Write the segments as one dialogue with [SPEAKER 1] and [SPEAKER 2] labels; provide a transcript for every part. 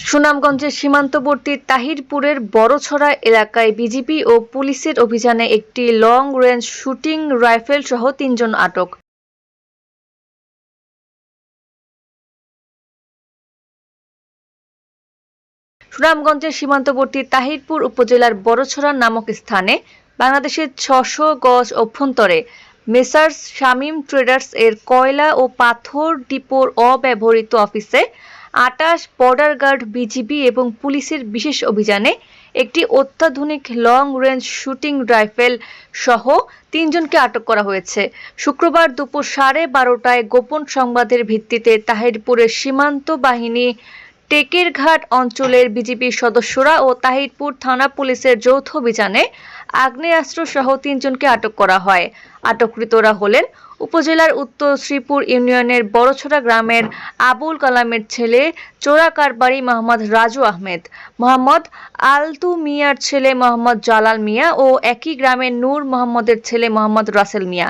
[SPEAKER 1] সুনামগঞ্জের সীমান্তবর্তী তাহিরপুরের বড়ছড়া এলাকায় বিজিবি ও পুলিশের অভিযানে একটি লং রেঞ্জ শুটিং রাইফেল সহ তিনজন আটক। সুনামগঞ্জের সীমান্তবর্তী তাহিরপুর উপজেলার বড়ছড়া নামক স্থানে বাংলাদেশের ছশো গজ অভ্যন্তরে মেসার্স শামীম ট্রেডার্স এর কয়লা ও পাথর ডিপোর অব্যবহৃত অফিসে আটাশ বর্ডার গার্ড বিজিবি এবং পুলিশের বিশেষ অভিযানে একটি অত্যাধুনিক লং রেঞ্জ শুটিং রাইফেল সহ তিনজনকে আটক করা হয়েছে। শুক্রবার দুপুর সাড়ে বারোটায় গোপন সংবাদের ভিত্তিতে তাহিরপুরের সীমান্ত বাহিনী টেকেরঘাট অঞ্চলের বিজিবির সদস্যরা ও তাহিরপুর থানা পুলিশের যৌথ অভিযানে আগ্নেয়াস্ত্র সহ তিনজনকে আটক করা হয়। আটককৃতরা হলেন উপজেলার উত্তর শ্রীপুর ইউনিয়নের বড়ছড়া গ্রামের আবুল কালামের ছেলে চোরা কারবারি মোহাম্মদ রাজু আহমেদ, মোহাম্মদ আলতু মিয়ার ছেলে মোহাম্মদ জালাল মিয়া ও একই গ্রামের নূর মোহাম্মদের ছেলে মোহাম্মদ রাসেল মিয়া।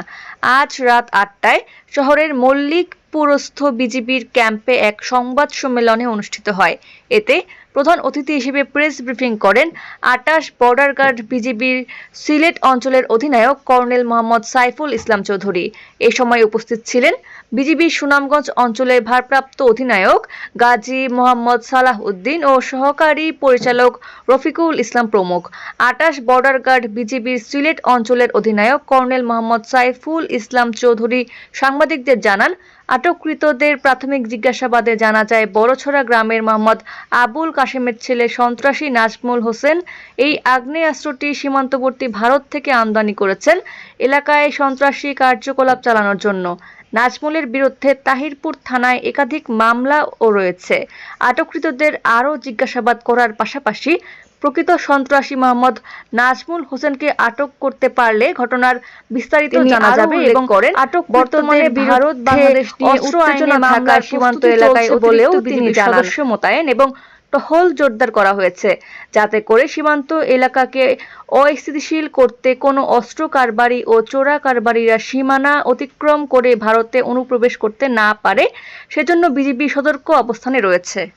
[SPEAKER 1] আজ রাত আটটায় শহরের মল্লিক পুরস্থ বিজিবির ক্যাম্পে এক সংবাদ সম্মেলনে অনুষ্ঠিত হয়। এতে প্রধান অতিথি হিসেবে প্রেস ব্রিফিং করেন আটাশ বর্ডার গার্ড বিজিবির সিলেট অঞ্চলের অধিনায়ক কর্নেল মোহাম্মদ সাইফুল ইসলাম চৌধুরী। এ সময় উপস্থিত ছিলেন বিজিবির সুনামগঞ্জ অঞ্চলের ভারপ্রাপ্ত অধিনায়ক গাজী মোহাম্মদ সালাহ উদ্দিন ও সহকারী পরিচালক রফিকুল ইসলাম প্রমুখ। আটাশ বর্ডার গার্ড বিজিবির সিলেট অঞ্চলের অধিনায়ক কর্নেল মোহাম্মদ সাইফুল ইসলাম চৌধুরী সাংবাদিকদের জানান আটককৃতদের প্রাথমিক জিজ্ঞাসাবাদে জানা যায়, বড়ছড়া গ্রামের মোহাম্মদ আবুল কাশেমের ছেলে সন্ত্রাসী নাজমুল হোসেন এই আগ্নেয়াস্ত্রটি সীমান্তবর্তী ভারত থেকে আমদানি করেছেন এলাকায় সন্ত্রাসী কার্যকলাপ চালানোর জন্য। নাজমুলের বিরুদ্ধে তাহিরপুর থানায় একাধিক মামলাও রয়েছে আটককৃতদের আরও জিজ্ঞাসাবাদ করার পাশাপাশি প্রকৃত সন্ত্রাসী মোহাম্মদ নাজমুল হোসেনকে আটক করতে পারলে ঘটনার বিস্তারিত জানা যাবে এবং
[SPEAKER 2] করেন,
[SPEAKER 1] আটক
[SPEAKER 2] বর্তমানে
[SPEAKER 1] ভারত বাংলাদেশ নিয়ে উত্তেজনা থাকা সীমান্ত এলাকায় বলেও তিনি। সদস্য মোতায়েন এবং টহল জোরদার করা হয়েছে। যাতে করে সীমান্ত এলাকাকে অস্থিতিশীল করতে কোনো অস্ত্র কারবারি ও চোরা কারবারিরা সীমানা অতিক্রম করে ভারতে অনুপ্রবেশ করতে না পারে, সেজন্য বিজিবি সতর্ক অবস্থানে রয়েছে।